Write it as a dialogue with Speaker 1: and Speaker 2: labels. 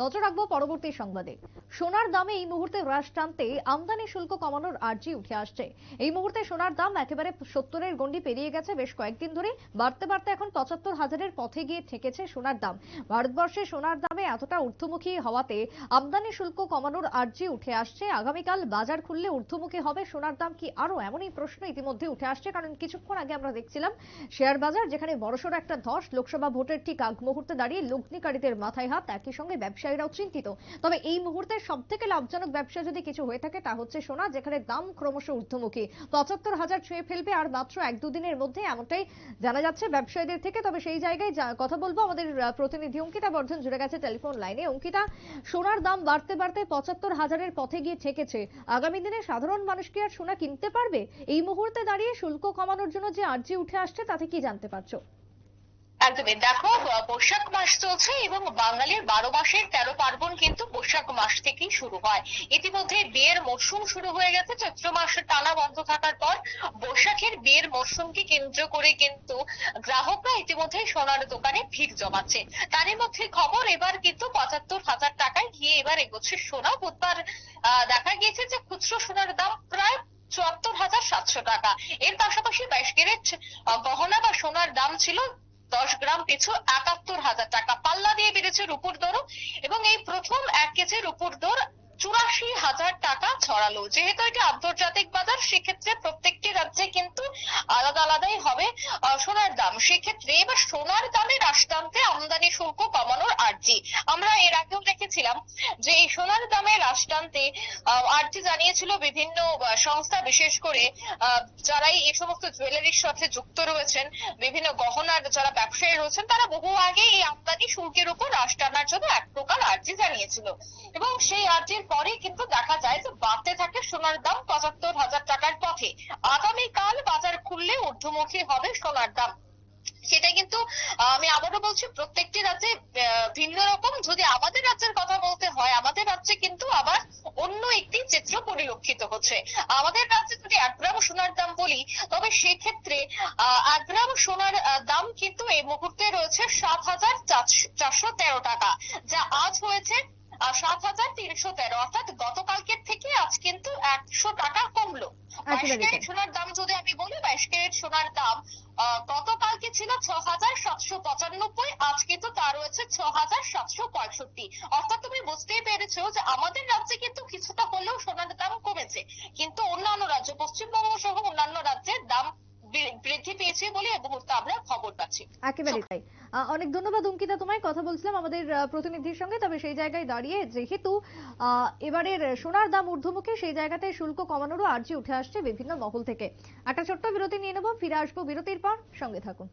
Speaker 1: নজর রাখব পরবর্তী সংবাদে। সোনার দামে এই মুহূর্তে হ্রাস টানতে আমদানি শুল্ক কমানোর আর্জি উঠে আসছে। এই মুহূর্তে সোনার দাম একেবারে সত্তরের গন্ডি পেরিয়ে গেছে বেশ কয়েকদিন ধরে। বাড়তে বাড়তে এখন পঁচাত্তর হাজারের পথে গিয়ে ঠেকেছে সোনার দাম। ভারতবর্ষে সোনার দামে এতটা ঊর্ধ্বমুখী হওয়াতে আমদানি শুল্ক কমানোর আর্জি উঠে আসছে। আগামীকাল বাজার খুললে ঊর্ধ্বমুখী হবে সোনার দাম কি আরও এমনই প্রশ্ন ইতিমধ্যে উঠে আসছে? কারণ কিছুক্ষণ আগে আমরা দেখছিলাম, শেয়ার বাজার যেখানে বড়সড় একটা ধস, লোকসভা ভোটের ঠিক আগ মুহূর্তে দাঁড়িয়ে লগ্নিকারীদের মাথায় হাত একই সঙ্গে ব্যবসায়ীরাও চিন্তিত। তবে এই মুহূর্তে সব থেকে লাভজনক ব্যবসা যদি কিছু হয়ে থাকে, তা হচ্ছে সোনা, যেখানে দাম ক্রমশ ঊর্ধ্বমুখী। পঁচাত্তর হাজার ছুঁয়ে ফেলবে আর মাত্র এক দুদিনের মধ্যে, এমনটাই জানা যাচ্ছে ব্যবসায়ীদের থেকে। তবে সেই জায়গায় কথা বলব, আমাদের প্রতিনিধি অঙ্কিতা বর্ধন জুড়ে গেছে টেলিফোন লাইনে। অঙ্কিতা, সোনার দাম বাড়তে বাড়তে পঁচাত্তর হাজারের পথে গিয়ে ঠেকেছে। আগামী দিনে সাধারণ মানুষ কি আর সোনা কিনতে পারবে? এই মুহূর্তে দাঁড়িয়ে শুল্ক কমানোর জন্য যে আর্জি উঠে আসছে, তাতে কি জানতে পারছ?
Speaker 2: একদমই। দেখো বৈশাখ মাস চলছে এবং বাঙালির বারো মাসের তেরো পার্বণ কিন্তু বৈশাখ মাস থেকেই শুরু হয়। ইতিমধ্যে বিয়ের মরশুম শুরু হয়ে গেছে, চৈত্র মাসে টানা বন্ধ থাকার পর বৈশাখের বিয়ের মরশুমকে কেন্দ্র করে কিন্তু গ্রাহকরা ইতিমধ্যে সোনার দোকানে ভিড় জমাচ্ছে। তারই মধ্যে খবর, এবার কিন্তু পঁচাত্তর হাজার টাকায় গিয়ে এবার এগোচ্ছে সোনা। বুধবার দেখা গিয়েছে যে খুচরো সোনার দাম প্রায় চুয়াত্তর হাজার সাতশো টাকা। এর পাশাপাশি বাইশ ক্যারেট গহনা বা সোনার দাম ছিল দশ গ্রাম পিছু একাত্তর হাজার টাকা। পাল্লা দিয়ে বেড়েছে রুপুর দরও এবং এই প্রথম এক কেজি রুপুর দর চুরাশি হাজার টাকা ছড়ালো। যেহেতু এটা আন্তর্জাতিক বাজার, সেক্ষেত্রে প্রত্যেকটি রাজ্যে কিন্তু আলাদা আলাদাই হবে সোনার দাম। সেক্ষেত্রে এবার সোনার দামে রাষ্ট্রান্তে আমদানি শুল্ক এর আগেও যে এই সোনার দামে হ্রাস টানতে আর্জি জানিয়েছিল বিভিন্ন সংস্থা, বিশেষ করে যারাই এই সমস্ত জুয়েলারির সাথে যুক্ত রয়েছেন, বিভিন্ন গহনার যারা ব্যবসায়ী রয়েছেন, তারা বহু আগে এই আমদানি শুল্কের উপর হ্রাস টানার জন্য এক প্রকার আর্জি জানিয়েছিল। এবং সেই আর্জির পরে কিন্তু দেখা যায় যে বাড়তে থাকে সোনার দাম পঁচাত্তর হাজার টাকার পথে। আগামীকাল বাজার খুললে ঊর্ধ্বমুখী হবে সোনার দাম। সেটা কিন্তু আমি আবারও বলছি, প্রত্যেকটি রাজ্যে ভিন্ন রকম। যদি আমাদের রাজ্যের কথা বলতে হয়, আমাদের রাজ্যে কিন্তু আবার অন্য একটি চিত্র পরিলক্ষিত হচ্ছে। আমাদের রাজ্যে যদি এক গ্রাম সোনার দাম বলি, তবে সেক্ষেত্রে এক গ্রাম সোনার দাম কিন্তু এই মুহূর্তে রয়েছে সাত হাজার চারশো তেরো টাকা, যা আজ হয়েছে সাত হাজার তিনশো তেরো। অর্থাৎ গতকালকের থেকে আজ কিন্তু একশো টাকা কমলো। বাইশ ক্যারেট সোনার দাম যদি আমি বলি বাইশ ক্যারেট সোনার দাম গতকালকে ছিল? ছ হাজার সাতশো পঁচানব্বই আজ কিন্তু তা রয়েছে ছ হাজার সাতশো পঁয়ষট্টি। অর্থাৎ তুমি বুঝতেই পেরেছ যে আমাদের রাজ্যে কিন্তু কিছুটা হলেও সোনার দাম কমেছে। কিন্তু অন্যান্য রাজ্য পশ্চিমবঙ্গ সহ অন্যান্য রাজ্যের দাম বৃ- পেয়েছে বলে এই মুহূর্তে আমরা খবর পাচ্ছি।
Speaker 1: একেবারে তাই। অনেক ধন্যবাদ অঙ্কিতা তোমায়। কথা বলছিলাম আমাদের প্রতিনিধির সঙ্গে, তবে সেই জায়গায় দাঁড়িয়ে যেহেতু এবারের সোনার দাম ঊর্ধ্বমুখী, সেই জায়গাতে শুল্ক কমানোরও আর্জি উঠে আসছে বিভিন্ন মহল থেকে। একটা ছোট্ট বিরতি নিয়ে নেব, ফিরে আসব বিরতির পর। সঙ্গে থাকুন।